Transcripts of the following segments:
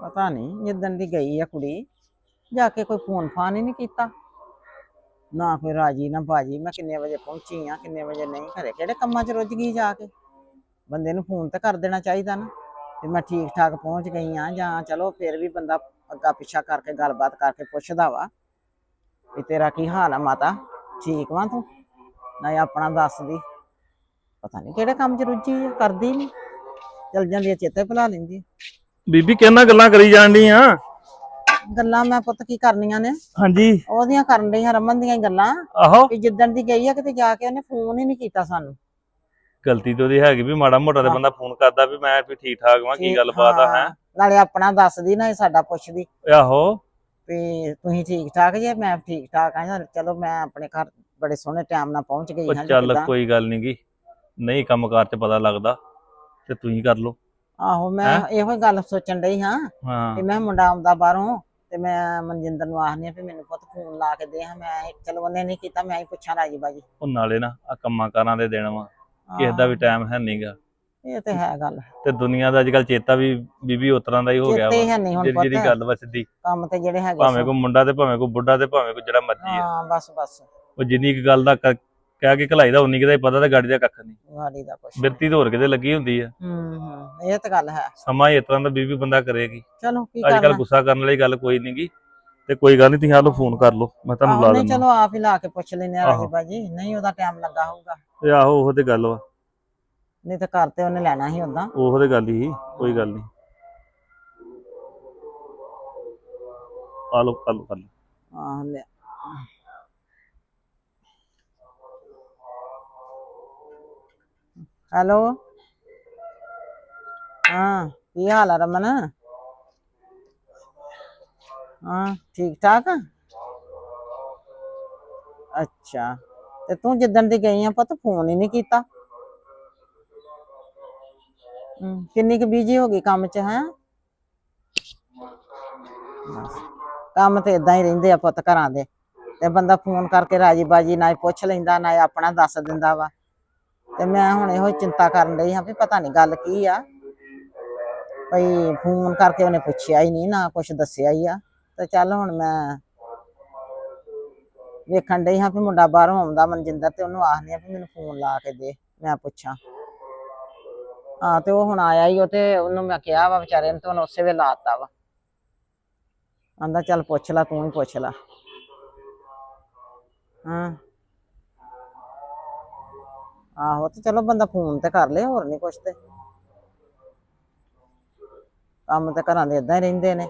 ਪਤਾ ਨਹੀਂ ਜਿੱਦਣ ਦੀ ਗਈ ਆ ਕੁੜੀ, ਜਾ ਕੇ ਕੋਈ ਫੋਨ ਫਾਨ ਹੀ ਨਹੀਂ ਕੀਤਾ। ਨਾ ਕੋਈ ਰਾਜੀ, ਨਾ ਬਾਜੀ, ਮੈਂ ਕਿੰਨੇ ਵਜੇ ਪਹੁੰਚੀ ਆ, ਕਿੰਨੇ ਵਜੇ ਨਹੀਂ, ਘਰੇ ਕਿਹੜੇ ਕੰਮਾਂ 'ਚ ਰੁੱਝ ਗਈ ਜਾ ਕੇ? ਬੰਦੇ ਨੂੰ ਫੋਨ ਤਾਂ ਕਰ ਦੇਣਾ ਚਾਹੀਦਾ ਨਾ। ਤੇ ਮੈਂ ਠੀਕ ਠਾਕ ਪਹੁੰਚ ਗਈ ਆ, ਜਾਂ ਚਲੋ ਫਿਰ ਵੀ ਬੰਦਾ ਅੱਗਾ ਪਿੱਛਾ ਕਰਕੇ ਗੱਲਬਾਤ ਕਰਕੇ ਪੁੱਛਦਾ ਵਾ ਵੀ ਤੇਰਾ ਕੀ ਹਾਲ ਆ ਮਾਤਾ? ਠੀਕ ਵਾਂ ਤੂੰ? ਨਾ ਆਪਣਾ ਦੱਸਦੀ ਪਤਾ ਨਹੀਂ ਕਿਹੜੇ ਕੰਮ 'ਚ ਰੁੱਝੀ ਆ, ਕਰਦੀ ਨਹੀਂ। ਚਲ ਜਾਂਦੀ ਆ, ਚੇਤੇ ਭੁਲਾ ਲੈਂਦੀ ਬੀਬੀ ਕਿੰਨਾ ਗੱਲਾਂ ਕਰੀ ਜਾਣ ਆ? ਗੱਲਾਂ ਮੈਂ ਪੁੱਤ ਕੀ ਕਰਨੀਆਂ ਨੇ? ਹਾਂਜੀ। ਉਹਦੀਆਂ ਕਰਨ ਡਈਆਂ ਰਮਨ ਦੀਆਂ ਹੀ ਗੱਲਾਂ। ਆਹੋ। ਵੀ ਜਿੱਦਣ ਦੀ ਗਈ ਆ ਕਿਤੇ ਜਾ ਕੇ ਉਹਨੇ ਫੋਨ ਹੀ ਨਹੀਂ ਕੀਤਾ ਸਾਨੂੰ। ਗਲਤੀ ਤੇ ਉਹਦੀ ਹੈਗੀ ਵੀ ਮਾੜਾ ਮੋਟਾ ਤੇ। ਬੰਦਾ ਫੋਨ ਕਰਦਾ ਵੀ ਮੈਂ ਵੀ ਠੀਕ ਠਾਕ ਵਾਂ ਕੀ ਗੱਲਬਾਤ ਆ ਹੈ। ਹਾਂ, ਨਾਲੇ ਆਪਣਾ ਦੱਸਦੀ ਨਾ ਸਾਡਾ ਪੁੱਛਦੀ। ਆਹੋ। ਵੀ ਤੁਸੀਂ ਠੀਕ ਠਾਕ ਜੇ? ਮੈਂ ਠੀਕ ਠਾਕ ਆ ਚਲੋ ਮੈਂ ਆਪਣੇ ਘਰ ਬੜੇ ਸੋਹਣੇ ਟਾਈਮ ਨਾਲ ਪਹੁੰਚ ਗਈ ਉਹ ਹਾਂ ਜੀ ਚੱਲ ਕਿੱਦਾਂ। ਕੋਈ ਗੱਲ ਨੀ ਗੀ। ਨਹੀਂ ਕੰਮਕਾਰ ਚ ਪਤਾ ਲੱਗਦਾ ਤੇ ਤੁਸੀਂ ਕਰ ਲਓ। ਆਹੋ ਮੈਂ ਇਹੋ ਹੀ ਗੱਲ ਸੋਚਣ ਡਈ ਹਾਂ ਕਿ ਹਾਂ ਮੈਂ ਮੁੰਡਾ ਆਉਂਦਾ ਬਾਹਰੋਂ ਤੇ ਮੈਂ ਮਨਜਿੰਦਰ ਨੂੰ ਆਖਨੀ ਆ ਵੀ ਮੈਨੂੰ ਪੁੱਤ ਫੋਨ ਲਾ ਕੇ ਦੇ ਹਾਂ ਮੈਂ ਚਲੋ ਉਹਨੇ ਨਹੀਂ ਕੀਤਾ ਮੈਂ ਹੀ ਪੁੱਛਾਂ ਰਾਜੀ ਬਾਜੀ ਉਹ ਨਾਲੇ ਨਾ ਆ ਕੰਮਾਂ ਕਾਰਾਂ ਦੇ ਦਿਨ ਵਾ ਕਿਸੇ ਦਾ ਵੀ ਟਾਈਮ ਹੈ ਨਹੀਂਗਾ ਇਹ ਤੇ ਹੈ ਗੱਲ। ਤੇ ਦੁਨੀਆ ਦਾ ਅੱਜਕੱਲ ਚੇਤਾ ਵੀ ਬੀਬੀ ਉਸ ਤਰ੍ਹਾਂ ਦਾ ਹੀ ਹੋ ਗਿਆ ਚੇਤੇ ਵਾ ਹੈ ਨਹੀਂ ਹੁਣ ਜਿਹੜੀ ਗੱਲ ਵਸਦੀ। ਕੰਮ ਤੇ ਜਿਹੜੇ ਹੈਗੇ ਭਾਵੇਂ ਕੋਈ ਮੁੰਡਾ ਤੇ ਭਾਵੇਂ ਕੋਈ ਬੁੱਢਾ ਤੇ ਭਾਵੇਂ ਕੋਈ ਜਿਹੜਾ ਮਰਜ਼ੀ ਆ। ਹਾਂ ਬਸ ਬਸ। ਉਹ ਜਿੰਨੀ ਕੁ ਗੱਲ ਦਾ ਕ- ਕਹਿ ਕੇ ਘਲਾਈ ਦਾ ਉਨੀ ਕੁ ਦਾ ਹੀ ਪਤਾ ਤੇ ਗਾੜੀ ਦਾ ਕੱਖ ਨਹੀਂ ਗਾੜੀ ਦਾ ਕੁਛ ਬਿਰਤੀ ਤਾਂ ਹੋਰ ਕਿਤੇ ਲੱਗੀ ਹੁੰਦੀ ਆ। ਹੂੰ ਹੂੰ। ਇਹ ਤਾਂ ਗੱਲ ਹੈ। ਸਮਾਂ ਹੀ ਇਸ ਤਰ੍ਹਾਂ ਦਾ ਬੀਬੀ ਬੰਦਾ ਕਰੇਗੀ। ਚਲੋ ਕੀ ਅੱਜ ਕੱਲ ਕਰਨਾ? ਗੁੱਸਾ ਕਰਨ ਵਾਲੀ ਗੱਲ ਕੋਈ ਨਹੀਂਗੀ ਤੇ ਕੋਈ ਗੱਲ ਨਹੀਂ ਤੁਸੀਂ ਆਲੋ ਫੋਨ ਕਰ ਲਓ। ਮੈਂ ਤੁਹਾਨੂੰ ਆਹੋ, ਲਾ ਨਹੀਂ ਦਿੰਦਾ। ਚਲੋ ਆਪ ਹੀ ਲਾ ਕੇ ਪੁੱਛ ਲੈਨੇ ਆ ਰਾਜੀ ਆਹੋ। ਬਾਜੀ ਨਹੀਂ ਉਹਦਾ ਟਾਈਮ ਲੱਗਾ ਹੋਊਗਾ। ਤੇ ਆਹੋ ਉਹ ਤੇ ਗੱਲ ਵਾ। ਨਹੀਂ ਤਾਂ ਘਰ ਤੇ ਉਹਨੇ ਲੈਣਾ ਸੀ ਉਦਾਂ ਉਹ ਤੇ ਗੱਲ ਹੀ ਕੋਈ ਗੱਲ ਨਹੀਂ ਕਰ ਲਓ ਕਰ ਲਓ। ਆਹ ਲੈ। ਹੈਲੋ? ਹਾਂ ਕੀ ਹਾਲ ਆ ਰਮਨ? ਹਾਂ ਠੀਕ ਠਾਕ? ਆ ਅੱਛਾ ਤੇ ਤੂੰ ਜਿੱਦਣ ਦੀ ਗਈ ਆ ਪੁੱਤ ਫੋਨ ਹੀ ਨਹੀਂ ਕੀਤਾ? ਹਮ, ਕਿੰਨੀ ਕੁ ਬਿਜ਼ੀ ਹੋ ਗਈ ਕੰਮ 'ਚ ਹੈ? ਕੰਮ ਤੇ ਇਦਾਂ ਹੀ ਰਹਿੰਦੇ ਆ ਪੁੱਤ ਘਰਾਂ ਦੇ ਤੇ ਬੰਦਾ ਫੋਨ ਕਰਕੇ ਰਾਜੀ ਬਾਜੀ ਨਾ ਹੀ ਪੁੱਛ ਲੈਂਦਾ ਨਾ ਹੀ ਆਪਣਾ ਦੱਸ ਦਿੰਦਾ ਵਾ। ਤੇ ਮੈਂ ਹੁਣ ਇਹੋ ਚਿੰਤਾ ਕਰਨ ਲਈ ਹਾਂ ਵੀ ਪਤਾ ਨਹੀਂ ਗੱਲ ਕੀ ਆ। ਭਈ ਫੋਨ ਕਰਕੇ ਉਹਨੇ ਪੁੱਛਿਆ ਹੀ ਨਹੀਂ, ਨਾ ਕੁਝ ਦੱਸਿਆ ਹੀ ਆ। ਤੇ ਚੱਲ ਹੁਣ ਮੈਂ ਵੇਖਣ ਡਈ ਹਾਂ ਵੀ ਮੁੰਡਾ ਬਾਹਰੋਂ ਆਉਂਦਾ ਮਨਜਿੰਦਰ ਤੇ ਉਹਨੂੰ ਆਖਦੀ ਆ ਵੀ ਮੈਨੂੰ ਫੋਨ ਲਾ ਕੇ ਦੇ, ਮੈਂ ਪੁੱਛਾਂ। ਹਾਂ, ਤੇ ਉਹ ਹੁਣ ਆਇਆ ਹੀ, ਉਹ ਤੇ ਉਹਨੂੰ ਮੈਂ ਕਿਹਾ ਵਾ ਵਿਚਾਰੇ ਨੂੰ ਤੇ ਉਹਨੇ ਉਸੇ ਵੇਲੇ ਲਾਤਾ ਵਾ। ਆਂਦਾ ਚੱਲ ਪੁੱਛ ਲੈ, ਤੂੰ ਹੀ ਪੁੱਛ ਲੈ। ਹਾਂ। ਆਹੋ, ਤੇ ਚਲੋ ਬੰਦਾ ਫੋਨ ਤੇ ਕਰ ਲੇ, ਹੋਰ ਨਹੀਂ ਕੁਛ ਤੇ। ਕੰਮ ਤੇ ਘਰਾਂ ਦੇ ਇਦਾਂ ਹੀ ਰਹਿੰਦੇ ਨੇ।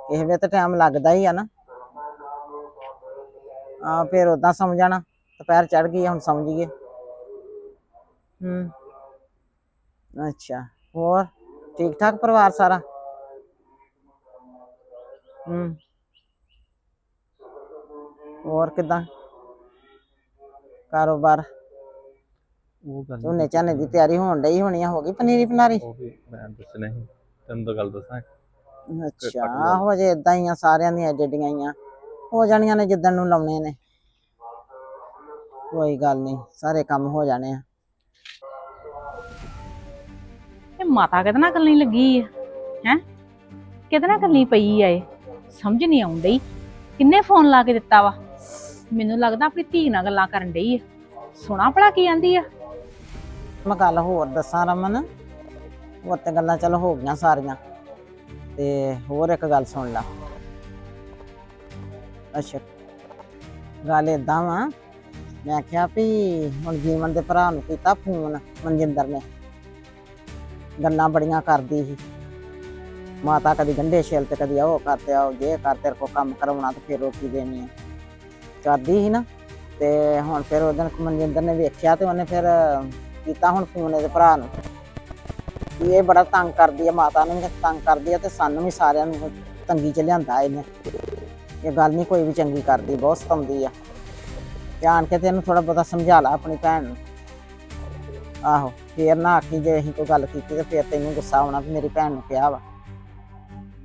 ਕਿਸੇ ਵੇ ਤਾਂ ਟਾਈਮ ਲੱਗਦਾ ਹੀ ਆ ਨਾ। ਆ ਫਿਰ ਉਦਾਂ ਸਮਝਣਾ। ਦੁਪਹਿਰ ਚੜ ਗਈ ਹੁਣ ਸਮਝੀਏ ਹੂੰ। ਅੱਛਾ ਹੋਰ? ਠੀਕ ਠਾਕ ਪਰਿਵਾਰ ਸਾਰਾ? ਹੂੰ। ਹੋਰ ਕਿਦਾਂ? ਕਾਰੋਬਾਰ? ਉਹ ਗੱਲ ਝੋਨੇ ਝਾਨੇ ਦੀ ਤਿਆਰੀ ਹੋਣ ਡਈ ਹੋਣੀ ਆ ਹੋ ਗਈ ਪਨੀਰੀ ਪਨਾਰੀ ਉਹ ਵੀ ਮੈਂ ਦੱਸਣਾ ਹੀ ਤੈਨੂੰ ਤਾਂ ਗੱਲ ਦੱਸਾਂ ਅੱਛਾ ਆਹੋ ਅਜੇ ਇਦਾਂ ਹੀ ਆ ਸਾਰਿਆਂ ਦੀਆਂ ਡੱਡੀਆਂ ਹੀ ਆ। ਹੋ ਜਾਣੀਆਂ ਨੇ ਜਿੱਦਣ ਨੂੰ ਲਾਉਣੇ ਨੇ। ਕੋਈ ਗੱਲ ਨਹੀਂ ਸਾਰੇ ਕੰਮ ਹੋ ਜਾਣੇ ਆ। ਇਹ ਮਾਤਾ ਕਿਹਦੇ ਨਾਲ ਗੱਲਾਂ ਲੱਗੀ ਹੈ ਹੈ? ਕਿਹਦੇ ਨਾਲ ਗੱਲਾਂ ਪਈ ਆ ਇਹ? ਸਮਝ ਨਹੀਂ ਆਉਣ ਡਈ। ਕਿੰਨੇ ਫੋਨ ਲਾ ਕੇ ਦਿੱਤਾ ਵਾ? ਮੈਨੂੰ ਲੱਗਦਾ ਆਪਣੀ ਧੀ ਨਾਲ ਗੱਲਾਂ ਕਰਨ ਡਈ ਹੈ ਸੁਣਾ ਭਲਾ ਕੀ ਆਂਦੀ ਆ? ਮੈਂ ਗੱਲ ਹੋਰ ਦੱਸਾਂ ਰਮਨ। ਹੋਰ ਤੇ ਗੱਲਾਂ ਚਲੋ ਹੋ ਗਈਆਂ ਸਾਰੀਆਂ। ਤੇ ਹੋਰ ਇੱਕ ਗੱਲ ਸੁਣ ਲਾ। ਅੱਛਾ। ਗੱਲ ਏਦਾਂ ਵਾ, ਮੈਂ ਕਿਹਾ ਵੀ ਹੁਣ ਜੀਵਨ ਦੇ ਭਰਾ ਨੂੰ ਕੀਤਾ ਫੋਨ, ਮਨਜਿੰਦਰ ਨੇ। ਗੱਲਾਂ ਬੜੀਆਂ ਕਰਦੀ ਸੀ। ਮਾਤਾ ਕਦੀ ਗੰਢੇ ਛਿਲ ਤੇ ਕਦੀ ਉਹ ਕਰਤੇ ਆਓ, ਜੇ ਕਰ ਤੇਰੇ ਕੋ ਕੰਮ ਕਰਾਉਣਾ ਤੇ ਫਿਰ ਰੋਟੀ ਦੇਣੀ ਹੈ ਕਰਦੀ ਸੀ ਨਾ, ਤੇ ਹੁਣ ਫਿਰ ਉਹ ਦਿਨ ਮਨਜਿੰਦਰ ਨੇ ਵੇਖਿਆ ਤੇ ਉਹਨੇ ਫਿਰ ਕੀਤਾ ਹੁਣ ਫੋਨ ਇਹਦੇ ਭਰਾ ਨੂੰ। ਇਹ ਬੜਾ ਤੰਗ ਕਰਦੀ ਆ, ਮਾਤਾ ਨੂੰ ਵੀ ਤੰਗ ਕਰਦੀ ਆ ਤੇ ਸਾਨੂੰ ਵੀ ਸਾਰਿਆਂ ਨੂੰ ਤੰਗੀ ਚ ਲਿਆਂਦਾ ਇਹਨੇ। ਇਹ ਗੱਲ ਨਹੀਂ ਕੋਈ ਵੀ ਚੰਗੀ ਕਰਦੀ, ਬਹੁਤ ਸਤਾਉਂਦੀ ਆ। ਜਾਣ ਕੇ ਤੇ ਇਹਨੂੰ ਥੋੜਾ ਬਹੁਤਾ ਸਮਝਾ ਲਾ ਆਪਣੀ ਭੈਣ ਨੂੰ। ਆਹੋ, ਫੇਰ ਨਾ ਆਖੀ ਜੇ ਅਸੀਂ ਕੋਈ ਗੱਲ ਕੀਤੀ ਤੇ ਫੇਰ ਤੈਨੂੰ ਗੁੱਸਾ ਆਉਣਾ ਵੀ ਮੇਰੀ ਭੈਣ ਨੂੰ ਕਿਹਾ ਵਾ।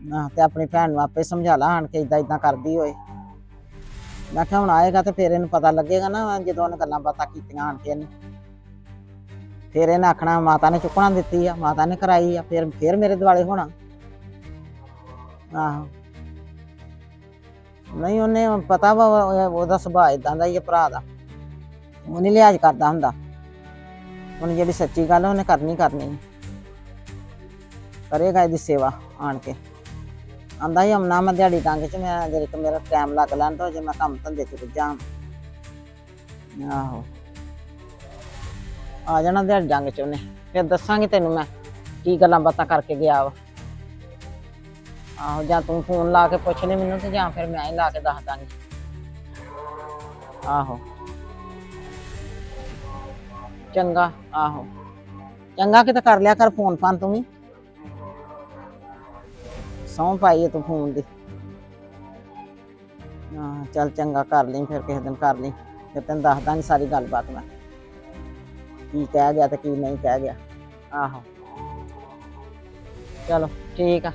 ਨਾ ਤੇ ਆਪਣੀ ਭੈਣ ਨੂੰ ਆਪੇ ਸਮਝਾ ਲਾ, ਆਣ ਕੇ ਇਦਾਂ ਇਦਾਂ ਕਰਦੀ ਹੋਏ ਮੈਂ ਕਿਹਾ ਹੁਣ ਆਏਗਾ ਤੇ ਫੇਰ ਇਹਨੂੰ ਪਤਾ ਲੱਗੇਗਾ ਨਾ, ਜਦੋਂ ਉਹਨੇ ਗੱਲਾਂ ਬਾਤਾਂ ਕੀਤੀਆਂ ਆਣ ਕੇ ਇਹਨੇ। ਫਿਰ ਇਹਨੇ ਆਖਣਾ ਮਾਤਾ ਨੇ ਚੁੱਕਣਾ ਦਿੱਤੀ ਆ ਮਾਤਾ ਨੇ ਕਰਾਈ ਆ ਫਿਰ ਫਿਰ ਮੇਰੇ ਦਿਵਾਲੇ ਹੋਣਾ। ਆਹੋ। ਨਹੀਂ ਉਹਨੇ ਪਤਾ ਵਾ ਉਹ- ਉਹਦਾ ਸੁਭਾਅ ਇਦਾਂ ਦਾ ਹੀ ਹੈ ਭਰਾ ਦਾ। ਉਹ ਨਹੀਂ ਲਿਹਾਜ਼ ਕਰਦਾ ਹੁੰਦਾ। ਉਹਨੇ ਜਿਹੜੀ ਸੱਚੀ ਗੱਲ ਆ, ਉਹਨੇ ਕਰਨੀ ਕਰਨੀ। ਕਰੇਗਾ ਇਹਦੀ ਸੇਵਾ ਆਣ ਕੇ। ਆਂਦਾ ਹੀ ਅਮਨਾ ਮੈਂ ਦਿਹਾੜੀ ਡੰਗ ਚ ਮੈਂ ਜਿਹੜੇ ਕਿ ਮੇਰਾ ਟਾਈਮ ਲੱਗ ਲੈਣ ਤੋਂ ਜੇ ਮੈਂ ਕੰਮ ਧੰਦੇ ਚ ਰੁੱਝਾਂ। ਆਹੋ। ਆ ਜਾਣਾ ਦਿਹਾੜੀ ਡੰਗ ਚ ਉਹਨੇ। ਫਿਰ ਦੱਸਾਂਗੀ ਤੈਨੂੰ ਮੈਂ ਕੀ ਗੱਲਾਂ ਬਾਤਾਂ ਕਰਕੇ ਗਿਆ ਵਾ। ਆਹੋ, ਜਾਂ ਤੂੰ ਫੋਨ ਲਾ ਕੇ ਪੁੱਛ ਲੈ ਮੈਨੂੰ ਤੇ ਜਾਂ ਫਿਰ ਮੈਂ ਹੀ ਲਾ ਕੇ ਦੱਸ ਦਾਂਗੀ। ਆਹੋ। ਚੰਗਾ ਆਹੋ। ਚੰਗਾ ਕਿਤੇ ਕਰ ਲਿਆ ਕਰ ਫੋਨ ਫਾਨ ਤੂੰ ਵੀ। ਸੌਂ ਪਾਈ ਹੈ ਤੂੰ ਫੋਨ ਦੀ। ਹਾਂ, ਚੱਲ ਚੰਗਾ ਕਰ ਲਈ, ਫਿਰ ਕਿਸੇ ਦਿਨ ਕਰ ਲਈ। ਫਿਰ ਤੈਨੂੰ ਦੱਸ ਦਾਂਗੀ ਸਾਰੀ ਗੱਲਬਾਤ ਮੈਂ। ਕੀ ਕਹਿ ਗਿਆ ਤੇ ਕੀ ਨਹੀਂ ਕਹਿ ਗਿਆ। ਆਹੋ। ਚਲੋ ਠੀਕ ਆ।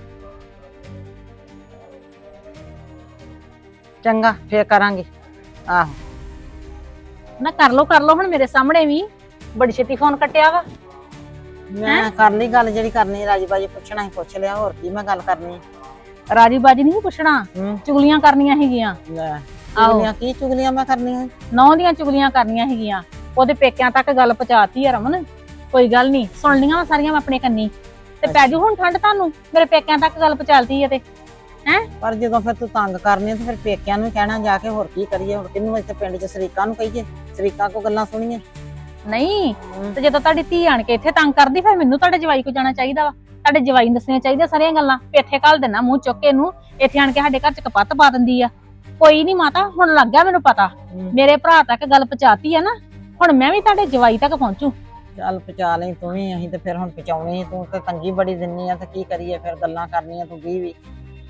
ਚੰਗਾ ਫੇਰ ਕਰਾਂਗੇ। ਆਹੋ। ਨਾ ਕਰ ਲੋ ਕਰ ਲੋ ਹੁਣ ਮੇਰੇ ਸਾਹਮਣੇ ਵੀ। ਬੜੀ ਛੇਤੀ ਫੋਨ ਕੱਟਿਆ ਵਾ। ਮੈਂ ਕਰ ਲਈ ਗੱਲ ਜਿਹੜੀ ਕਰਨੀ ਰਾਜੀ ਬਾਜੀ ਪੁੱਛਣਾ ਸੀ ਪੁੱਛ ਲਿਆ ਹੋਰ ਕੀ ਮੈਂ ਗੱਲ ਕਰਨੀ ਰਾਜੀ ਬਾਜੀ ਨਹੀਂ ਪੁੱਛਣਾ? ਹੂੰ। ਚੁਗਲੀਆਂ ਕਰਨੀਆਂ ਹੈਗੀਆਂ ਲੈ ਆਹੋ। ਚੁਗਲੀਆਂ ਕੀ ਚੁਗਲੀਆਂ ਮੈਂ ਕਰਨੀਆਂ? ਨੌ ਦੀਆਂ ਚੁਗਲੀਆਂ ਕਰਨੀਆਂ ਹੈਗੀਆਂ ਉਹਦੇ ਪੇਕਿਆਂ ਤੱਕ ਗੱਲ ਪਹੁੰਚਾਤੀ ਆ ਰਮਨ। ਕੋਈ ਗੱਲ ਨਹੀਂ ਸੁਣ ਲੀਆਂ ਵਾ ਸਾਰੀਆਂ ਮੈਂ ਆਪਣੇ ਕੰਨੀ। ਤੇ ਪੈ ਜੂ ਹੁਣ ਠੰਡ ਤੁਹਾਨੂੰ ਮੇਰੇ ਪੇਕਿਆਂ ਤੱਕ ਗੱਲ ਪਹੁੰਚਾਤੀ ਆ ਤੇ ਪਰ ਜਦੋਂ ਫਿਰ ਤੂੰ ਤੰਗ ਕਰਨੀ ਆ ਤੇ ਫਿਰ ਪੇਕਿਆਂ ਨੂੰ ਕਹਿਣਾ ਜਾ ਕੇ ਹੋਰ ਕੀ ਕਰੀਏ ਹੁਣ ਕਿਹਨੂੰ ਇੱਥੇ ਪਿੰਡ 'ਚ ਸ਼ਰੀਕਾਂ ਨੂੰ ਕਹੀਏ? ਸ਼ਰੀਕਾਂ ਕੋ ਗੱਲਾਂ ਸੁਣੀਏ ਨਹੀਂ ਤੇ ਜਦੋਂ ਤੁਹਾਡੀ ਧੀ ਆਣ ਕੇ ਇੱਥੇ ਤੰਗ ਕਰਦੀ ਫਿਰ ਮੈਨੂੰ ਤੁਹਾਡੇ ਜਵਾਈ ਕੋ ਜਾਣਾ ਚਾਹੀਦਾ ਵਾ। ਤੁਹਾਡੇ ਜਵਾਈ ਨੂੰ ਦੱਸਣੀਆਂ ਚਾਹੀਦੀਆਂ ਸਾਰੀਆਂ ਗੱਲਾਂ। ਇੱਥੇ ਘੱਲ ਦੇਣਾ ਮੂੰਹ ਚੁੱਕ ਕੇ ਇਹਨੂੰ ਇੱਥੇ ਆਣ ਕੇ ਸਾਡੇ ਘਰ ਚ ਕਪੱਤ ਪਾ ਦਿੰਦੀ ਆ। ਕੋਈ ਨਹੀਂ ਮਾਤਾ ਹੁਣ ਲੱਗ ਗਿਆ ਮੈਨੂੰ ਪਤਾ। ਹੂੰ। ਮੇਰੇ ਭਰਾ ਤੱਕ ਗੱਲ ਪਹੁੰਚਾਤੀ ਆ ਨਾ। ਹੁਣ ਮੈਂ ਵੀ ਤੁਹਾਡੇ ਜਵਾਈ ਤੱਕ ਪਹੁੰਚੂ। ਚੱਲ ਪਚਾ ਲਈ ਤੂੰ ਵੀ ਅਸੀਂ ਤੇ ਫਿਰ ਹੁਣ ਪਚਾਉਣੀ ਤੂੰ ਤੇ ਤੰਗੀ ਬੜੀ ਦਿੰਨੀ ਆ ਤੇ ਕੀ ਕਰੀਏ ਫਿਰ ਗੱਲਾਂ ਕਰਨੀਆਂ ਤੂੰ ਵੀ ਵੀ।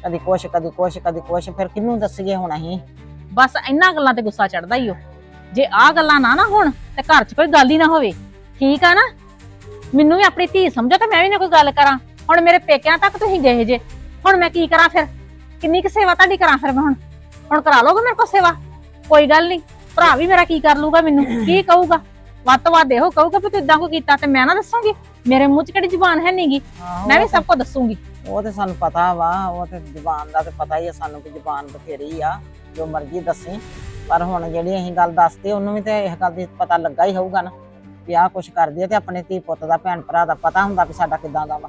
ਕਦੀ ਕੁਛ ਕਦੀ ਕੁਛ ਕਦੀ ਕੁਛ ਫਿਰ ਕਿਹਨੂੰ ਦੱਸੀਏ ਹੁਣ ਅਸੀਂ? ਬਸ ਇੰਨਾ ਗੱਲਾਂ ਤੇ ਗੁੱਸਾ ਚੜਦਾ ਹੀ ਉਹ ਜੇ ਆਹ ਗੱਲਾਂ ਨਾ ਨਾ ਹੋਣ ਤੇ ਘਰ 'ਚ ਕੋਈ ਗੱਲ ਹੀ ਨਾ ਹੋਵੇ। ਠੀਕ ਆ ਨਾ? ਮੈਨੂੰ ਵੀ ਆਪਣੀ ਧੀ ਸਮਝੋ ਤੇ ਮੈਂ ਵੀ ਨਾ ਕੋਈ ਗੱਲ ਕਰਾਂ। ਹੁਣ ਮੇਰੇ ਪੇਕਿਆਂ ਤੱਕ ਤੁਸੀਂ ਗਏ ਜੇ। ਹੁਣ ਮੈਂ ਕੀ ਕਰਾਂ ਫਿਰ? ਕਿੰਨੀ ਕੁ ਸੇਵਾ ਤੁਹਾਡੀ ਕਰਾਂ ਫਿਰ ਮੈਂ ਹੁਣ? ਹੁਣ ਕਰਾ ਲੋਗੇ ਮੇਰੇ ਕੋਲ ਸੇਵਾ? ਕੋਈ ਗੱਲ ਨਹੀਂ। ਭਰਾ ਵੀ ਮੇਰਾ ਕੀ ਕਰ ਲੂਗਾ ਮੈਨੂੰ? ਕੀ ਕਹੂਗਾ? ਵੱਧ ਤੋਂ ਵੱਧ ਇਹੋ ਕਹੂਗਾ ਵੀ ਤੂੰ ਇਦਾਂ ਕੋ ਕੀਤਾ ਤੇ ਮੈਂ ਨਾ ਦੱਸੂਗੀ। ਮੇਰੇ ਮੂੰਹ 'ਚ ਕਿਹੜੀ ਜ਼ੁਬਾਨ ਹੈ ਨਹੀਂਗੀ ਆਹੋ, ਮੈਂ ਵੀ ਸਭ ਕੁਝ ਦੱਸੂਗੀ। ਉਹ ਤੇ ਸਾਨੂੰ ਪਤਾ ਵਾ ਉਹ ਤੇ ਜ਼ੁਬਾਨ ਦਾ ਤੇ ਪਤਾ ਹੀ ਆ ਸਾਨੂੰ ਕਿ ਜ਼ੁਬਾਨ ਬਥੇਰੀ ਆ ਜੋ ਮਰਜ਼ੀ ਦੱਸੀ। ਪਰ ਹੁਣ ਜਿਹੜੀ ਅਸੀਂ ਗੱਲ ਦੱਸਦੇ ਉਹਨੂੰ ਵੀ ਤੇ ਇਸ ਗੱਲ ਦੀ ਪਤਾ ਲੱਗਾ ਹੀ ਹੋਊਗਾ ਨਾ ਵੀ ਆਹ ਕੁਛ ਕਰਦੀ ਆ ਤੇ ਆਪਣੇ ਧੀ ਪੁੱਤ ਦਾ ਭੈਣ ਭਰਾ ਦਾ ਪਤਾ ਹੁੰਦਾ ਵੀ ਸਾਡਾ ਕਿਦਾਂ ਦਾ ਵਾ।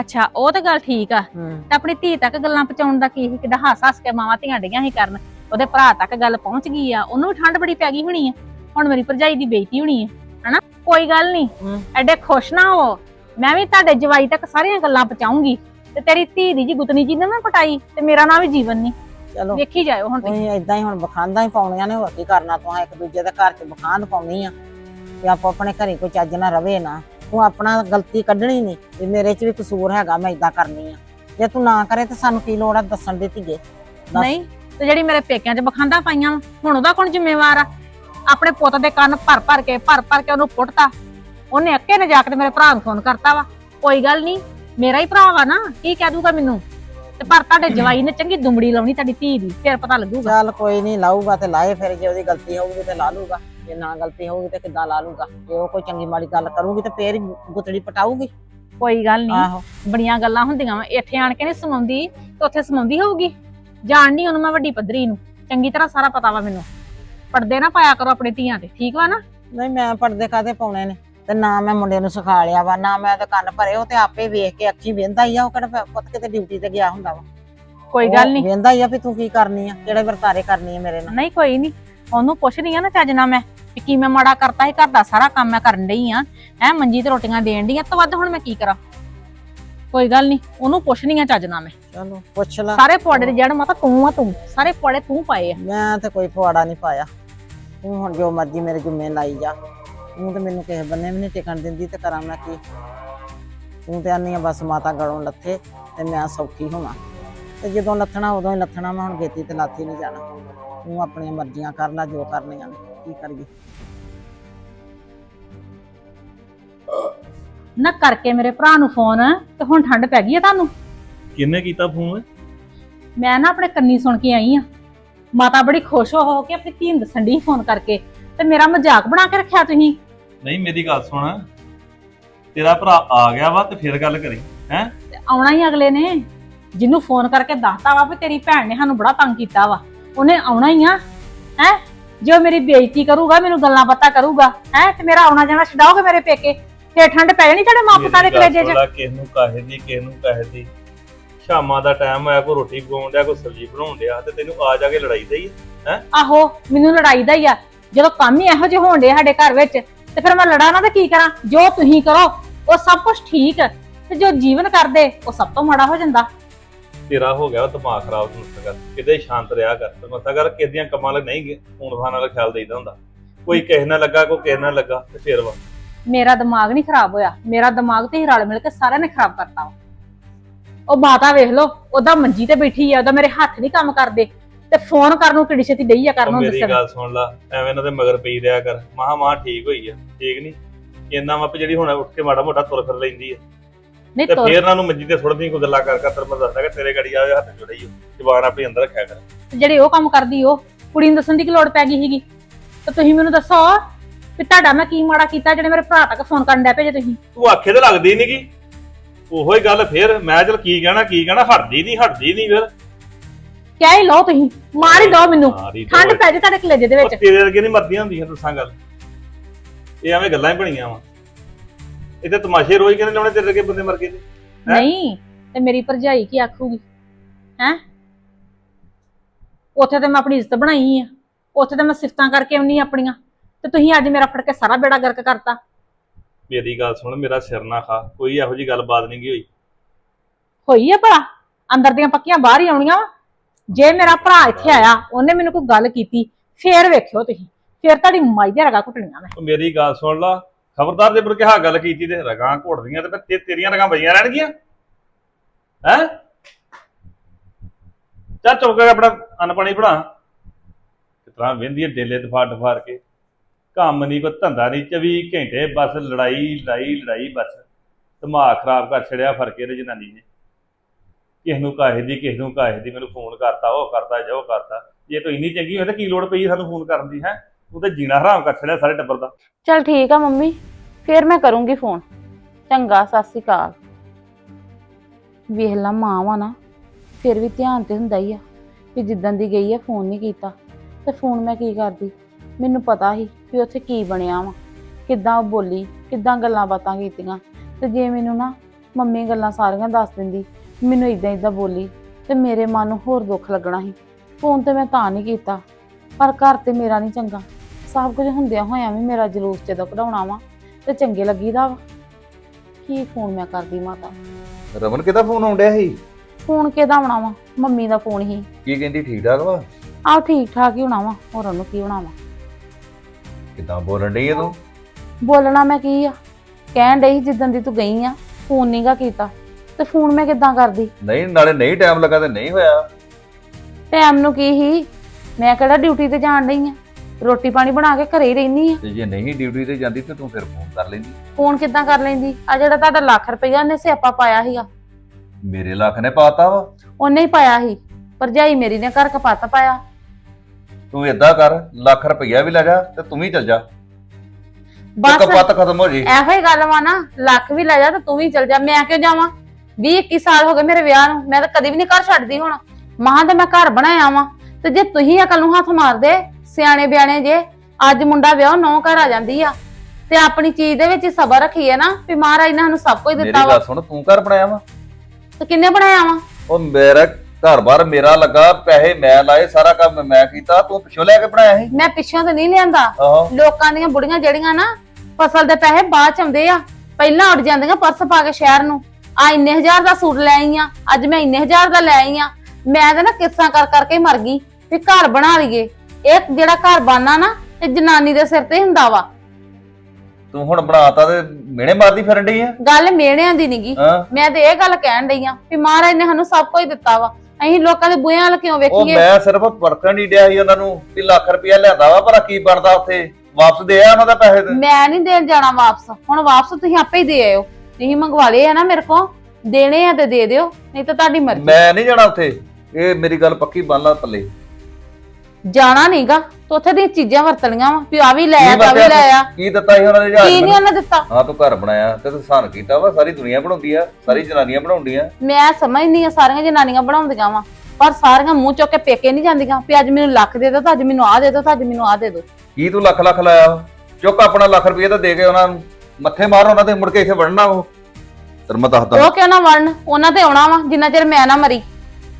ਅੱਛਾ ਉਹ ਤਾਂ ਗੱਲ ਠੀਕ ਆ। ਹੂੰ। ਤੇ ਆਪਣੀ ਧੀ ਤੱਕ ਗੱਲਾਂ ਪਹੁੰਚਾਉਣ ਦਾ ਕੀ ਸੀ? ਕਿੱਡਾ ਹੱਸ ਹੱਸ ਕੇ ਮਾਵਾਂ ਧੀਆਂ ਡਈਆਂ ਸੀ ਕਰਨ? ਉਹਦੇ ਭਰਾ ਤੱਕ ਗੱਲ ਪਹੁੰਚ ਗਈ ਆ ਉਹਨੂੰ ਵੀ ਠੰਡ ਬੜੀ ਪੈ ਗਈ ਹੋਣੀ ਆ। ਹੁਣ ਮੇਰੀ ਭਰਜਾਈ ਦੀ ਬੇਇੱਜ਼ਤੀ ਹੋਣੀ ਆ ਹਨਾ? ਕੋਈ ਗੱਲ ਨਹੀਂ। ਐਡੇ ਖੁਸ਼ ਨਾ ਹੋ। ਮੈਂ ਵੀ ਤੁਹਾਡੇ ਜਵਾਈ ਤੱਕ ਸਾਰੀਆਂ ਗੱਲਾਂ ਪਹੁੰਚਾਉਂਗੀ। ਤੇ ਤੇਰੀ ਧੀ ਦੀ ਜੀ ਗੁੱਤਨੀ ਜੀ ਨਾ ਨਾ ਪਟਾਈ ਤੇ ਮੇਰਾ ਨਾਂ ਵੀ ਜੀਵਨ ਨਹੀਂ ਚਲੋ। ਵੇਖੀ ਜਾਇਓ ਹੁਣ ਤੁਸੀਂ। ਇਦਾਂ ਹੀ ਹੁਣ ਬਖਾਂਦਾ ਹੀ ਪਾਉਣੀਆਂ ਨੇ ਹੋਰ ਕੀ ਕਰਨਾ ਤੂੰ ਇੱਕ ਦੂਜੇ ਦੇ ਘਰ ਚ ਬਖਾਂਦ ਪਾਉਣੀ ਆ। ਤੇ ਆਪੋ ਆਪਣੇ ਘਰੇ ਕੋਈ ਚੱਜ ਨਾ ਰਵੇ ਨਾ। ਤੂੰ ਆਪਣਾ ਗਲਤੀ ਕੱਢਣੀ ਨਹੀਂ ਵੀ ਮੇਰੇ ਚ ਵੀ ਕਸੂਰ ਹੈਗਾ ਮੈਂ ਇਦਾਂ ਕਰਨੀ ਆ। ਜੇ ਤੂੰ ਨਾ ਕਰੇ ਤੇ ਸਾਨੂੰ ਕੀ ਲੋੜ ਆ ਦੱਸਣ ਦੀ ਧੀਏ। ਨਹੀਂ ਤੇ ਜਿਹੜੀ ਮੇਰੇ ਪੇਕਿਆਂ 'ਚ ਬਖਾਂਦਾ ਪਾਈਆਂ ਵਾਂ, ਹੁਣ ਉਹਦਾ ਕੌਣ ਜ਼ਿੰਮੇਵਾਰ ਆ? ਆਪਣੇ ਪੁੱਤ ਦੇ ਕੰਨ ਭਰ ਭਰ ਕੇ ਭਰ ਭਰ ਕੇ ਉਹਨੂੰ ਪੁੱਟਤਾ। ਉਹਨੇ ਅੱਕੇ ਨੇ ਜਾ ਕੇ ਤੇ ਮੇਰੇ ਭਰਾ ਨੂੰ ਫੋਨ ਕਰਤਾ ਵਾ। ਕੋਈ ਗੱਲ ਨਹੀਂ ਮੇਰਾ ਹੀ ਭਰਾ ਵਾ ਨਾ ਕੀ ਕਹਿ ਦੂਗਾ ਮੈਨੂੰ? ਤੇ ਪਰ ਤੁਹਾਡੇ ਜਵਾਈ ਨੇ ਚੰਗੀ ਦੁੰਬੜੀ ਲਾਉਣੀ ਤੁਹਾਡੀ ਧੀ ਦੀ ਫਿਰ ਪਤਾ ਲੱਗੂਗਾ। ਚੱਲ ਕੋਈ ਨਹੀਂ ਲਾਊਗਾ ਤੇ ਲਾਏ ਫਿਰ ਜੇ ਉਹਦੀ ਗਲਤੀ ਹੋਊਗੀ ਤੇ ਲਾ ਲੂਗਾ ਜੇ ਨਾ ਗਲਤੀ ਹੋਊਗੀ ਤੇ ਕਿੱਦਾਂ ਲਾ ਲੂਗਾ ਜੇ ਉਹ ਕੋਈ ਚੰਗੀ ਮਾੜੀ ਗੱਲ ਕਰੂਗੀ ਤੇ ਫੇਰ ਹੀ ਗੁੱਤੜੀ ਪਟਾਊਗੀ। ਕੋਈ ਗੱਲ ਨਹੀਂ ਆਹੋ। ਬੜੀਆਂ ਗੱਲਾਂ ਹੁੰਦੀਆਂ ਵਾ। ਇੱਥੇ ਆਣ ਕੇ ਨਹੀਂ ਸਮਾਉਂਦੀ ਤੇ ਉੱਥੇ ਸਮਾਉਂਦੀ ਹੋਊਗੀ? ਜਾਣਨੀ ਉਹਨੂੰ ਮੈਂ ਵੱਡੀ ਪੱਧਰੀ ਨੂੰ। ਚੰਗੀ ਤਰ੍ਹਾਂ ਸਾਰਾ ਪਤਾ ਵਾ ਮੈਨੂੰ। ਪਰਦੇ ਨਾ ਪਾਇਆ ਕਰੋ ਆਪਣੇ ਧੀਆਂ ਤੇ ਠੀਕ ਵਾ ਨਾ? ਨਹੀਂ ਮੈਂ ਪਰਦੇ ਕਾਦੇ ਪਾਉਣੇ ਨੇ? ਤੇ ਨਾ ਮੈਂ ਮੁੰਡੇ ਨੂੰ ਸਿਖਾ ਲਿਆ ਵਾ ਨਾ ਮੈਂ ਤੇ ਕੰਨ ਭਰੇ ਉਹ ਤੇ ਆਪੇ ਵੇਖ ਕੇ ਅੱਖੀ ਵੇਂਦਾ ਹੀ ਆ ਉਹ ਕਿਹੜਾ ਪੁੱਤ ਕਿਤੇ ਡਿਊਟੀ ਤੇ ਗਿਆ ਹੁੰਦਾ ਵਾ। ਕੋਈ ਗੱਲ ਨਹੀਂ। ਵੇਂਦਾ ਹੀ ਆ ਵੀ ਤੂੰ ਕੀ ਕਰਨੀ ਆ ਕਿਹੜੇ ਵਰਤਾਰੇ ਕਰਨੀ ਆ ਮੇਰੇ ਨਾਲ। ਨਹੀਂ ਕੋਈ ਨਹੀਂ। ਉਹਨੂੰ ਪੁੱਛਦੀ ਆ ਨਾ ਚੱਜ ਨਾਲ ਮੈਂ ਕਿ ਕੀ ਮੈਂ ਮਾੜਾ ਕਰਤਾ ਸੀ ਘਰ ਦਾ ਸਾਰਾ ਕੰਮ ਮੈਂ ਕਰਨ ਡਈ ਆ। ਐ ਮੰਜੀ ਤੇ ਰੋਟੀਆਂ ਦੇਣ ਡਈ ਆ ਤੋਂ ਵੱਧ ਹੁਣ ਮੈਂ ਕੀ ਕਰਾਂ? ਕੋਈ ਗੱਲ ਨਹੀਂ ਉਹਨੂੰ ਪੁੱਛਣੀ ਆ ਚੱਜ ਨਾਲ ਮੈਂ। ਚਲੋ ਪੁੱਛ ਲਾ। ਸਾਰੇ ਪੌੜੇ ਦੇ ਜੜ ਮਾਤਾ ਤੂੰ ਆ ਤੂੰ ਸਾਰੇ ਪੌੜੇ ਤੂੰ ਪਾਏ ਆ। ਮੈਂ ਤੇ ਕੋਈ ਫੁਆੜਾ ਨਹੀਂ ਪਾਇਆ। ਤੂੰ ਹੁਣ ਜੋ ਮਰਜ਼ੀ ਮੇਰੇ ਜੁੰਮੇ ਲਾਈ ਜਾ। ਤੂੰ ਤੇ ਮੈਨੂੰ ਕਿਸੇ ਬੰਨੇ ਵੀ ਨਹੀਂ ਟਿਕਣ ਦਿੰਦੀ ਤੇ ਕਰਾਂ ਮੈਂ ਕੀ। ਤੂੰ ਤੇ ਆਨੀ ਆ ਬਸ ਮਾਤਾ ਗਲੋਂ ਲੱਥੇ ਤੇ ਮੈਂ ਸੌਖੀ ਹੋਵਾਂ। ਤੇ ਜਦੋਂ ਲੱਥਣਾ ਉਦੋਂ ਹੀ ਲੱਥਣਾ ਮੈਂ ਹੁਣ ਗੇਤੀ ਤੇ ਲਾਥੀ ਨਹੀਂ ਜਾਣਾ। ਤੂੰ ਆਪਣੀਆਂ ਮਰਜ਼ੀਆਂ ਕਰ ਲੈ ਜੋ ਕਰਨੀਆਂ ਨੇ ਕੀ ਕਰੀਏ। ਨਾ ਕਰਕੇ ਮੇਰੇ ਭਰਾ ਨੂੰ ਫੋਨ ਤੇ ਹੁਣ ਠੰਡ ਪੈ ਗਈ ਆ ਤੁਹਾਨੂੰ? ਕਿੰਨੇ ਕੀਤਾ ਫੋਨ ਮੈਂ ਨਾ ਆਪਣੇ ਕੰਨੀ ਸੁਣ ਕੇ ਆਈ ਆ। ਮਾਤਾ ਬੜੀ ਖੁਸ਼ ਹੋ ਹੋ ਕੇ ਆਪਣੀ ਧੀ ਨੂੰ ਦੱਸਣ ਦੀ ਫੋਨ ਕਰਕੇ ਤੇ ਮੇਰਾ ਮਜ਼ਾਕ ਬਣਾ ਕੇ ਰੱਖਿਆ ਤੁਸੀਂ? ਨਹੀਂ ਮੇਰੀ ਗੱਲ ਸੁਣ। ਤੇਰਾ ਭਰਾ ਆ ਗਿਆ ਵਾ ਤੇ ਫਿਰ ਗੱਲ ਕਰੀ ਤੇ ਆਉਣਾ ਹੀ ਅਗਲੇ ਨੇ। ਜਿਹਨੂੰ ਫੋਨ ਕਰਕੇ ਦੱਸਤਾ ਵਾ ਵੀ ਤੇਰੀ ਭੈਣ ਨੇ ਸਾਨੂੰ ਬੜਾ ਤੰਗ ਕੀਤਾ ਵਾ ਉਹਨੇ ਆਉਣਾ ਹੀ ਆ। ਹੈ? ਜੋ ਮੇਰੀ ਬੇਇੱਜ਼ਤੀ ਕਰੂਗਾ ਮੈਨੂੰ ਗੱਲਾਂ ਬਾਤਾਂ ਕਰੂਗਾ ਹੈ? ਤੇ ਮੇਰਾ ਆਉਣਾ ਜਾਣਾ ਛਡਾਓਗੇ ਮੇਰੇ ਪੇਕੇ? ਫੇਰ ਠੰਡ ਪੈ ਜਾਣੀ ਤੁਹਾਡੇ ਮਾਪਿਆਂ ਦੇ ਕਲੇਜੇ 'ਚ? ਕਿਸ ਨੂੰ ਕਾਹੇ ਦੀ ਕਿਸ ਨੂੰ ਕਾਹੇ ਦੀ। ਸ਼ਾਮਾਂ ਦਾ ਟਾਈਮ ਆਇਆ ਕੋਈ ਰੋਟੀ ਪਕਾਉਣ ਡਿਆ ਕੋਈ ਸਬਜ਼ੀ ਬਣਾਉਣ ਡਿਆ ਤੇ ਤੈਨੂੰ ਆ ਜਾ ਕੇ ਲੜਾਈ ਦਾ ਹੀ ਆਹੋ ਮੈਨੂੰ ਲੜਾਈ ਦਾ ਹੀ ਆ। ਜਦੋਂ ਕੰਮ ਹੀ ਇਹੋ ਜਿਹੇ ਹੋਣ ਡੇ ਸਾਡੇ ਘਰ ਵਿੱਚ ਤੇ ਫਿਰ ਮੈਂ ਲੜਾਂ ਨਾ ਤੇ ਕੀ ਕਰਾਂ? ਜੋ ਤੁਸੀਂ ਕਰੋ ਉਹ ਸਭ ਕੁਝ ਠੀਕ ਤੇ ਜੋ ਜੀਵਨ ਕਰਦੇ ਉਹ ਸਭ ਤੋਂ ਮਾੜਾ ਹੋ ਜਾਂਦਾ। ਤੇਰਾ ਹੋ ਗਿਆ ਦਿਮਾਗ ਖਰਾਬ ਤੂੰ ਮਸਾ ਕਰ। ਕਿਤੇ ਸ਼ਾਂਤ ਰਿਹਾ ਕਰ ਤੇ ਮਸਾ ਕਰ ਕਿਸ ਦੀਆਂ ਕੰਮਾਂ ਨਹੀਂ ਫੋਨ ਫਾਨ ਵਾਲਾ ਖਿਆਲ ਦੇਈਦਾ ਹੁੰਦਾ। ਕੋਈ ਕਿਸੇ ਨਾਲ ਲੱਗਾ ਕੋਈ ਕਿਸੇ ਨਾਲ ਲੱਗਾ ਤੇ ਫੇਰ ਵਾ। ਮੇਰਾ ਦਿਮਾਗ ਨਹੀਂ ਖਰਾਬ ਹੋਇਆ। ਮੇਰਾ ਦਿਮਾਗ ਤੇ ਹੀ ਰਲ ਮਿਲ ਕੇ ਸਾਰਿਆਂ ਨੇ ਖਰਾਬ ਕਰਤਾ ਵਾ। ਉਹ ਮਾਤਾ ਵੇਖ ਲਓ ਉਹਦਾ ਮੰਜੀ ਤੇ ਬੈਠੀ ਆ ਉਹਦਾ ਮੇਰੇ ਹੱਥ ਨਹੀਂ ਕੰਮ ਕਰਦੇ। ਤੇ ਫੋਨ ਕਰਨ ਨੂੰ ਕਿੱਡੀ ਛੇਤੀ ਡਈ ਆ ਕਰਨ ਉਹ ਨੂੰ ਮੇਰੀ ਦੱਸਣ। ਗੱਲ ਸੁਣ ਲਾ ਐਵੇਂ ਇਹਨਾਂ ਦੇ ਮਗਰ ਪਈ ਰਿਹਾ ਕਰ। ਮਹਾ ਮਹਾ ਠੀਕ ਹੋਈ ਆ ਠੀਕ ਨਹੀਂ ਇੰਨਾ ਵੀ ਜਿਹੜੀ ਹੁਣ ਉੱਠ ਕੇ ਮਾੜਾ ਮੋਟਾ ਤੁਰ ਫਿਰ ਲੈਂਦੀ ਆ। ਨਹੀਂ ਤੇ ਤੁਰ ਫੇਰ ਇਹਨਾਂ ਨੂੰ ਮੰਜੀ ਤੇ ਸੁੱਟਦੀ ਕੋਈ ਗੱਲਾਂ ਕਰ ਕਰ ਤਰ ਮੈਂ ਦੱਸਦਾ ਕਿ ਤੇਰੇ ਗੜੀ ਆਵੇ ਹੱਥ ਜੁੜਾਈ ਜ਼ਬਾਨ ਆਪਣੀ ਅੰਦਰ ਰੱਖਿਆ ਕਰ। ਜਿਹੜੇ ਉਹ ਕੰਮ ਕਰਦੀ ਉਹ ਕੁੜੀ ਨੂੰ ਦੱਸਣ ਦੀ ਕੀ ਲੋੜ ਪੈ ਗਈ ਸੀਗੀ? ਤੇ ਤੁਸੀਂ ਮੈਨੂੰ ਦੱਸੋ ਵੀ ਤੁਹਾਡਾ ਮੈਂ ਕੀ ਮਾੜਾ ਕੀਤਾ ਜਿਹੜੇ ਮੇਰੇ ਭਰਾ ਤੱਕ ਫੋਨ ਕਰਨ ਡੈ ਪਏ ਜੇ ਤੁਸੀਂ? ਤੂੰ ਆਖੇ ਤੇ ਲੱਗਦੀ ਨੀ ਗੀ? ਉਹੋ ਹੀ ਗੱਲ ਫੇਰ ਮੈਂ ਚਲ ਕੀ ਕਹਿਣਾ ਕੀ ਕਹਿਣਾ ਹਟਦੀ ਨਹੀਂ ਹਟਦੀ ਨਹੀਂ ਫਿਰ। ਕਹਿ ਹੀ ਲਓ ਤੁਸੀਂ ਮਾਰ ਹੀ ਦੋ ਮੈਨੂੰ। ਮਾਰੀ ਠੰਡ ਪੈ ਜੇ ਤੁਹਾਡੇ ਕਲੇਜੇ ਦੇ ਉਹ ਵਿੱਚ ਤੇਰੇ ਵਰਗੇ ਨਹੀਂ ਮਰਦੀਆਂ ਹੁੰਦੀਆਂ ਦੱਸਾਂ ਗੱਲ। ਇਹ ਐਵੇਂ ਗੱਲਾਂ ਹੀ ਬਣੀਆਂ ਵਾ। ਇਹ ਤੇ ਤਮਾਸ਼ੇ ਰੋਜ਼ ਕਹਿੰਦੇ ਲਾਉਣੇ ਤੇਰੇ ਵਰਗੇ ਬੰਦੇ ਮਰ ਗਏ ਨੇ ਹੈਂ? ਨਹੀਂ ਤੇ ਮੇਰੀ ਭਰਜਾਈ ਕੀ ਆਖੂਗੀ? ਹੈ? ਉੱਥੇ ਤੇ ਮੈਂ ਆਪਣੀ ਇੱਜ਼ਤ ਬਣਾਈ ਆ। ਉੱਥੇ ਤੇ ਮੈਂ ਸਿਫਤਾਂ ਕਰਕੇ ਆਉਣੀ ਆਪਣੀਆਂ। ਤੇ ਤੁਸੀਂ ਅੱਜ ਮੇਰਾ ਫੜ ਕੇ ਸਾਰਾ ਬੇੜਾ ਗਰਕ ਕਰਤਾ। ਮੇਰੀ ਗੱਲ ਸੁਣ ਮੇਰਾ ਸਿਰ ਨਾ ਖਾ। ਕੋਈ ਇਹੋ ਜੀ ਗੱਲਬਾਤ ਨਹੀਂ ਗਈ ਹੋਈ। ਹੋਈ ਆ ਭਲਾ? ਅੰਦਰ ਦੀਆਂ ਪੱਕੀਆਂ ਬਾਹਰ ਹੀ ਆਉਣੀਆਂ ਵਾ। ਜੇ ਮੇਰਾ ਭਰਾ ਇੱਥੇ ਆਇਆ ਉਹਨੇ ਮੈਨੂੰ ਕੋਈ ਗੱਲ ਕੀਤੀ ਫੇਰ ਵੇਖਿਓ ਤੁਸੀਂ। ਫੇਰ ਤੁਹਾਡੀ ਮਾਈ ਦੇ ਰਗਾ ਘੁੱਟਣੀਆਂ ਮੈਂ ਉਹ ਮੇਰੀ ਗੱਲ ਸੁਣ ਲਾ। ਖਬਰਦਾਰ ਜੇ ਮੁੜ ਕੇ ਹਾਂ ਗੱਲ ਕੀਤੀ ਤੇ ਰਗਾਂ ਘੋੜਦੀਆਂ ਤੇ ਫਿਰ ਤੇ- ਤੇਰੀਆਂ ਰਗਾਂ ਬਈਆਂ ਰਹਿਣਗੀਆਂ। ਹੈ? ਚੱਲ ਚੁੱਕ ਕੇ ਆਪਣਾ ਅੰਨ ਪਾਣੀ ਬਣਾ। ਕਿਤਨਾ ਵਹਿੰਦੀ ਹੈ ਡੇਲੇ ਦਫਾੜ ਦਫਾੜ ਕੇ। ਕੰਮ ਨਹੀਂ ਕੋਈ ਧੰਦਾ ਨਹੀਂ 24 ਘੰਟੇ ਬਸ ਲੜਾਈ ਲੜਾਈ ਲੜਾਈ, ਬਸ। ਦਿਮਾਗ ਖਰਾਬ ਕਰ ਛੜਿਆ ਫਰਕੇ ਤੇ ਜਨਾਨੀ ਨੇ। ਕਿਸ ਨੂੰ ਕਾਹੇ ਦੀ, ਕਿਸ ਨੂੰ ਕਾਹੇ ਦੀ, ਮੈਨੂੰ ਫੋਨ ਕਰਤਾ, ਉਹ ਕਰਤਾ, ਜੋ ਕਰਤਾ। ਜੇ ਤੂੰ ਇੰਨੀ ਚੰਗੀ ਹੋਏ ਤਾਂ ਕੀ ਲੋੜ ਪਈ ਸਾਨੂੰ ਫੋਨ ਕਰਨ ਦੀ, ਹੈ? ਤੂੰ ਤੇ ਜੀਣਾ ਹਰਾਮ ਕਰ ਛੜਿਆ ਸਾਰੇ ਟੱਬਰ ਦਾ। ਚਲ ਠੀਕ ਆ ਮੰਮੀ, ਫੇਰ ਮੈਂ ਕਰੂੰਗੀ ਫੋਨ। ਚੰਗਾ, ਸਤਿ ਸ਼੍ਰੀ ਅਕਾਲ। ਵੇਖ ਲਾ ਮਾਂ ਵਾ ਨਾ, ਫਿਰ ਵੀ ਧਿਆਨ ਤੇ ਹੁੰਦਾ ਹੀ ਆ ਕਿ ਜਿੱਦਣ ਦੀ ਗਈ ਆ, ਫੋਨ ਨਹੀਂ ਕੀਤਾ। ਤੇ ਫੋਨ ਮੈਂ ਕੀ ਕਰਦੀ? ਮੈਨੂੰ ਪਤਾ ਸੀ ਕਿ ਉੱਥੇ ਕੀ ਬਣਿਆ ਵਾ ਕਿੱਦਾਂ ਉਹ ਬੋਲੀ ਕਿੱਦਾਂ ਗੱਲਾਂ ਬਾਤਾਂ ਕੀਤੀਆਂ। ਤੇ ਜੇ ਮੈਨੂੰ ਨਾ ਮੰਮੀ ਗੱਲਾਂ ਸਾਰੀਆਂ ਦੱਸ ਦਿੰਦੀ ਮੈਨੂੰ ਇਦਾਂ ਇਦਾਂ ਬੋਲੀ ਤੇ ਮੇਰੇ ਮਨ ਨੂੰ ਹੋਰ ਦੁੱਖ ਲੱਗਣਾ ਸੀ। ਫੋਨ ਤੇ ਮੈਂ ਤਾਂ ਨਹੀਂ ਕੀਤਾ ਪਰ ਘਰ ਤੇ ਮੇਰਾ ਨਹੀਂ ਚੰਗਾ। ਸਭ ਕੁਝ ਹੁੰਦਿਆਂ ਹੋਇਆਂ ਵੀ ਮੇਰਾ ਜਲੂਸ ਜਦੋਂ ਕਢਾਉਣਾ ਵਾ ਤੇ ਚੰਗੇ ਲੱਗੀਦਾ ਵਾ। ਕੀ ਫੋਨ ਮੈਂ ਕਰਦੀ ਮਾਤਾ? ਰਮਨ ਕਿਹਦਾ ਫੋਨ ਆਉਂਦਿਆ ਸੀ? ਫੋਨ ਕਿਹਦਾ ਆਉਣਾ ਵਾ? ਮੰਮੀ ਦਾ ਫੋਨ ਹੀ ਕੀ ਕਹਿੰਦੀ ਠੀਕ ਠਾਕ ਵਾ? ਆਹ ਠੀਕ ਠਾਕ ਹੀ ਹੋਣਾ ਵਾ ਹੋਰ ਉਹਨੂੰ ਕੀ ਹੋਣਾ ਵਾ? ਕਿਦਾਂ ਬੋਲਣ ਡਈ ਤੂੰ? ਬੋਲਣਾ ਮੈਂ ਕੀ ਆ? ਕਹਿਣ ਡਈ ਸੀ ਜਿੱਦਣ ਦੀ ਤੂੰ ਗਈ ਆ ਫੋਨ ਨਹੀਂਗਾ ਕੀਤਾ। ਤੇ ਫੋਨ ਮੈਂ ਕਿੱਦਾਂ ਕਰਦੀ? ਨਹੀਂ ਨਾਲੇ ਨਹੀਂ ਟਾਈਮ ਲੱਗਾ ਤੇ ਨਹੀਂ ਹੋਇਆ। ਟਾਈਮ ਨੂੰ ਕੀ ਹੀ ਮੈਂ ਕਿਹੜਾ ਡਿਊਟੀ ਤੇ ਜਾਣ ਡਈ ਆ? ਰੋਟੀ ਪਾਣੀ ਬਣਾ ਕੇ ਘਰੇ ਹੀ ਰਹਿਨੀ ਆ। ਤੇ ਜੇ ਨਹੀਂ ਡਿਊਟੀ ਤੇ ਜਾਂਦੀ ਤੇ ਤੂੰ ਫਿਰ ਫੋਨ ਕਰ ਲੈਂਦੀ। ਫੋਨ ਕਿੱਦਾਂ ਕਰ ਲੈਂਦੀ? ਆ ਜਿਹੜਾ ਤੁਹਾਡਾ ਲੱਖ ਰੁਪਈਆ ਉਹਨੇ ਸਿਆਪਾ ਪਾਇਆ ਸੀਗਾ। ਮੇਰੇ ਲੱਖ ਨੇ ਪਾਤਾ ਵਾ। ਉਹਨੇ ਹੀ ਪਾਇਆ ਸੀ। ਭਰਜਾਈ ਮੇਰੀ ਨੇ ਘਰ ਕਪੱਤ ਪਾਇਆ। ਤੂੰ ਏਦਾਂ ਕਰ ਲੱਖ ਰੁਪਈਆ ਵੀ ਲੈ ਜਾ ਤੇ ਤੂੰ ਵੀ ਚੱਲ ਜਾ। ਬਸ ਕਪੱਤ ਖਤਮ ਹੋ ਜੀ। ਇਹੋ ਹੀ ਗੱਲ ਵਾ ਨਾ ਲੱਖ ਵੀ ਲੈ ਜਾ ਤੇ ਤੂੰ ਵੀ ਚਲ ਜਾ। ਮੈਂ ਕਿਉਂ ਜਾਵਾਂ? 20 21 ਸਾਲ ਹੋ ਗਏ ਮੇਰੇ ਵਿਆਹ ਨੂੰ ਮੈਂ ਤਾਂ ਕਦੀ ਵੀ ਨਹੀਂ ਘਰ ਛੱਡਦੀ ਹੁਣ। ਮਹਾਂ ਤੇ ਮੈਂ ਘਰ ਬਣਾਇਆ ਵਾਂ। ਤੇ ਜੇ ਤੁਸੀਂ ਅਕਲ ਨੂੰ ਹੱਥ ਮਾਰਦੇ ਸਿਆਣੇ ਬਿਆਣੇ ਜੇ ਅੱਜ ਮੁੰਡਾ ਵਿਆਹ ਨੌ ਘਰ ਆ ਜਾਂਦੀ ਆ। ਤੇ ਆਪਣੀ ਚੀਜ਼ ਦੇ ਵਿੱਚ ਸਬਰ ਰੱਖੀਏ ਨਾ ਵੀ ਮਹਾਰਾਜ ਨੇ ਸਾਨੂੰ ਸਭ ਕੁਝ ਮੇਰੀ ਦਿੱਤਾ ਵਾ। ਗੱਲ ਸੁਣ ਤੂੰ ਘਰ ਬਣਾਇਆ ਵਾ? ਤੇ ਕਿੰਨੇ ਬਣਾਇਆ ਵਾ? ਉਹ ਮੇਰਾ ਘਰ-ਬਾਰ ਮੇਰਾ ਲੱਗਾ ਪੈਸੇ ਮੈਂ ਲਾਏ ਸਾਰਾ ਕੰਮ ਮੈਂ ਕੀਤਾ। ਤੂੰ ਪਿੱਛੋਂ ਲੈ ਕੇ ਬਣਾਇਆ ਸੀ? ਮੈਂ ਪਿੱਛੋਂ ਤੇ ਨਹੀਂ ਲਿਆਂਦਾ। ਆਹੋ। ਲੋਕਾਂ ਦੀਆਂ ਬੁੜੀਆਂ ਜਿਹੜੀਆਂ ਨਾ ਫਸਲ ਦੇ ਪੈਸੇ ਬਾਅਦ ਚ ਆਉਂਦੇ ਆ। ਪਹਿਲਾਂ ਉੱਡ ਜਾਂਦੀਆਂ ਪਰਸ ਪਾ ਕੇ ਸ਼ਹਿਰ ਨੂੰ। ਆ ਇੰਨੇ ਹਜ਼ਾਰ ਦਾ ਸੂਟ ਲੈ ਆਈ ਆ ਅੱਜ ਮੈਂ ਇੰਨੇ ਹਜ਼ਾਰ ਦਾ ਲੈ ਆਈ ਆ। ਮੈਂ ਤਾਂ ਨਾ ਕਿੱਸਾਂ ਕਰ ਕਰਕੇ ਮਰ ਗਈ ਵੀ ਘਰ ਬਣਾ ਲਈਏ। ਇਹ ਜਿਹੜਾ ਘਰ ਬਾਨਾ ਨਾ ਇਹ ਜਨਾਨੀ ਦੇ ਸਿਰ ਤੇ ਹੁੰਦਾ ਵਾ। ਤੂੰ ਹੁਣ ਬਣਾਤਾ ਤੇ ਮਿਹਣੇ ਮਾਰਦੀ ਫਿਰਨ ਡਈ ਆ? ਗੱਲ ਮਿਹਣਿਆਂ ਦੀ ਨਹੀਂਗੀ ਹਾਂ। ਮੈਂ ਤੇ ਇਹ ਗੱਲ ਕਹਿਣ ਡਈ ਆ ਵੀ ਮਹਾਰਾਜ ਨੇ ਸਾਨੂੰ ਸਭ ਕੁਝ ਦਿੱਤਾ ਵਾ। ਅਸੀਂ ਲੋਕਾਂ ਦੇ ਬੁਹਿਆਂ ਵੱਲ ਕਿਉਂ ਉਹ ਵੇਖੀਏ? ਮੈਂ ਸਿਰਫ ਵਰਤਣ ਨਹੀਂ ਡਿਆ ਸੀ ਉਹਨਾਂ ਨੂੰ ਵੀ ਲੱਖ ਰੁਪਇਆ ਲਿਆਂਦਾ ਵਾ ਪਰ ਕੀ ਬਣਦਾ ਉੱਥੇ? ਵਾਪਸ ਦੇ ਆ ਉਹਨਾਂ ਦਾ ਪੈਸੇ ਤੇ? ਮੈਂ ਨਹੀਂ ਦੇਣ ਜਾਣਾ ਵਾਪਸ। ਹੁਣ ਵਾਪਸ ਤੁਸੀਂ ਆਪੇ ਹੀ ਦੇ ਆਇਓ। ਤੁਸੀਂ ਮੰਗਵਾ ਲਏ ਆ ਨਾ ਮੇਰੇ ਕੋਲ ਦੇਣੇ ਆ ਤੇ ਦੇ ਦਿਓ ਨਹੀਂ ਤਾਂ ਤੁਹਾਡੀ ਮਰਜ਼ੀ। ਮੈਂ ਨਹੀਂ ਜਾਣਾ ਉੱਥੇ। ਇਹ ਮੇਰੀ ਗੱਲ ਪੱਕੀ ਬੰਨ ਲਾ ਪੱਲੇ। ਜਾਣਾ ਨਹੀਂਗਾ ਤੇ ਉੱਥੇ ਦੀਆਂ ਚੀਜ਼ਾਂ ਵਰਤਣੀਆਂ ਵਾ ਵੀ ਆ ਵੀ ਲੈ ਆ ਵੀ ਲੈ ਆ। ਕੀ ਦਿੱਤਾ ਸੀ ਉਹਨਾਂ ਦੇ ਜਹਾਜ਼ ਕੀ ਨਹੀਂ ਉਹਨਾਂ ਦਿੱਤਾ? ਹਾਂ ਤੂੰ ਘਰ ਬਣਾਇਆ ਤੇ ਤੂੰ ਸਾਨ ਕੀਤਾ ਵਾ ਸਾਰੀ ਦੁਨੀਆ ਬਣਾਉਂਦੀ ਆ ਸਾਰੀ ਜਨਾਨੀਆਂ ਬਣਾਉਂਦੀਆਂ। ਮੈਂ ਸਮਝਦੀ ਆ ਸਾਰੀਆਂ ਜਨਾਨੀਆਂ ਬਣਾਉਂਦੀਆਂ ਵਾ ਪਰ ਸਾਰੀਆਂ ਮੂੰਹ ਚੁੱਕ ਕੇ ਪੇਕੇ ਨਹੀਂ ਜਾਂਦੀਆਂ ਵੀ ਅੱਜ ਮੈਨੂੰ ਲੱਖ ਦੇ ਦਿਓ ਤਾਂ ਅੱਜ ਮੈਨੂੰ ਆ ਦੇ ਦਿਓ ਤਾਂ ਅੱਜ ਮੈਨੂੰ ਆ ਦੇ ਦਿਓ। ਕੀ ਤੂੰ ਲੱਖ ਲੱਖ ਲਾਇਆ? ਚੁੱਕ ਆਪਣਾ ਲੱਖ ਰੁਪਏ ਤਾਂ ਦੇ ਕੇ ਉਹਨਾਂ ਨੂੰ ਮੱਥੇ ਮਾਰ ਉਹਨਾਂ ਤੇ ਮੁੜ ਕੇ ਇੱਥੇ ਵੜਨਾ ਉਹ ਤੈਨੂੰ ਮੈਂ ਦੱਸਦਾ। ਉਹ ਕਿਉਂ ਨਾ ਵੜਨ? ਉਹਨਾਂ ਤੇ ਆਉਣਾ ਵਾ ਜਿੰਨਾ ਚਿਰ ਮੈਂ ਨਾ ਮਰੀ।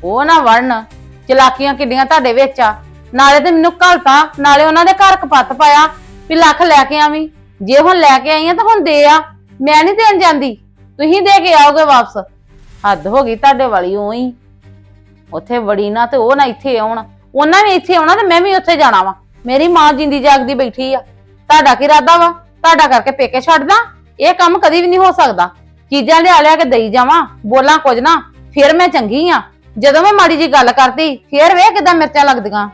ਉਹ ਨਾ ਵੜਨ। ਚਲਾਕੀਆਂ ਕਿੱਡੀਆਂ ਤੁਹਾਡੇ ਵਿੱਚ ਆ। ਨਾਲੇ ਤੇ ਮੈਨੂੰ ਘਲਤਾ ਨਾਲੇ ਉਹਨਾਂ ਦੇ ਘਰ ਕਪੱਤ ਪਾਇਆ, ਵੀ ਲੱਖ ਲੈ ਕੇ ਆਵੀਂ। ਜੇ ਹੁਣ ਲੈ ਕੇ ਆਈ ਆ ਤਾਂ ਹੁਣ ਦੇ ਆ। ਮੈਂ ਨਹੀਂ ਦੇਣ ਜਾਂਦੀ। ਤੁਸੀਂ ਦੇ ਕੇ ਆਓਗੇ ਵਾਪਸ। ਹੱਦ ਹੋ ਗਈ ਤੁਹਾਡੇ ਵਾਲੀ ਉਹੀ ਉੱਥੇ ਵੜੀ ਨਾ ਤੇ ਉਹ ਨਾ ਇੱਥੇ ਆਉਣ। ਉਹਨਾਂ ਨੇ ਇੱਥੇ ਆਉਣਾ ਤੇ ਮੈਂ ਵੀ ਉੱਥੇ ਜਾਣਾ ਵਾ। ਮੇਰੀ ਮਾਂ ਜਿੰਦੀ ਜਾਗਦੀ ਬੈਠੀ ਆ। ਤੁਹਾਡਾ ਕੀ ਇਰਾਦਾ ਵਾ? ਤੁਹਾਡਾ ਕਰਕੇ ਪੇਕੇ ਛੱਡਦਾ ਇਹ ਕੰਮ ਕਦੀ ਵੀ ਨਹੀਂ ਹੋ ਸਕਦਾ। ਚੀਜ਼ਾਂ ਲਿਆ ਲਿਆ ਕੇ ਦੇਈ ਜਾਵਾਂ। ਬੋਲਾਂ ਕੁਝ ਨਾ, ਫਿਰ ਮੈਂ ਚੰਗੀ ਆ। ਜਦੋਂ ਮੈਂ ਮਾੜੀ ਜੀ ਗੱਲ ਕਰਤੀ, ਫਿਰ ਵੇਖ ਕਿਦਾਂ ਮਿਰਚਾਂ ਲੱਗਦੀਆਂ।